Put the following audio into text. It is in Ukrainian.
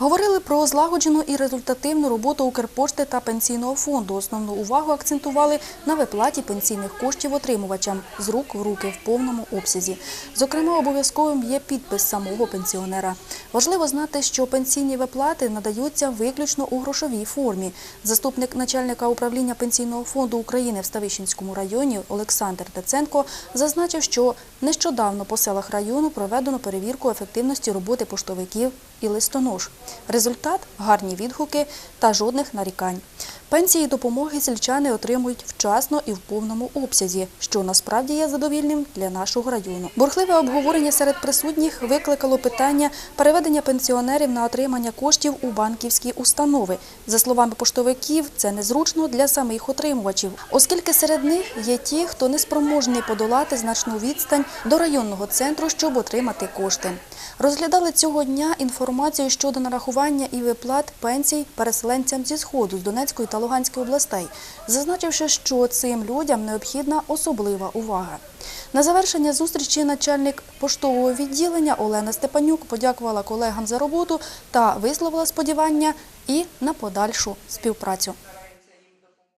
Говорили про злагоджену і результативну роботу Укрпошти та пенсійного фонду. Основну увагу акцентували на виплаті пенсійних коштів отримувачам з рук в руки в повному обсязі. Зокрема, обов'язковим є підпис самого пенсіонера. Важливо знати, що пенсійні виплати надаються виключно у грошовій формі. Заступник начальника управління пенсійного фонду України в Ставищенському районі Олександр Теценко зазначив, що нещодавно по селах району проведено перевірку ефективності роботи поштовиків і листонож. Результат гарні відгуки та жодних нарікань. Пенсії допомоги сільчани отримують вчасно і в повному обсязі, що насправді є задовільним для нашого району. Бурхливе обговорення серед присутніх викликало питання переведення пенсіонерів на отримання коштів у банківські установи. За словами поштовиків, це незручно для самих отримувачів, оскільки серед них є ті, хто не спроможний подолати значну відстань до районного центру, щоб отримати кошти. Розглядали цього дня інформацію щодо нарахування і виплат пенсій переселенцям зі сходу з Донецької та Луганської областей, зазначивши, що цим людям необхідна особлива увага. На завершення зустрічі начальник поштового відділення Олена Степанюк подякувала колегам за роботу та висловила сподівання і на подальшу співпрацю.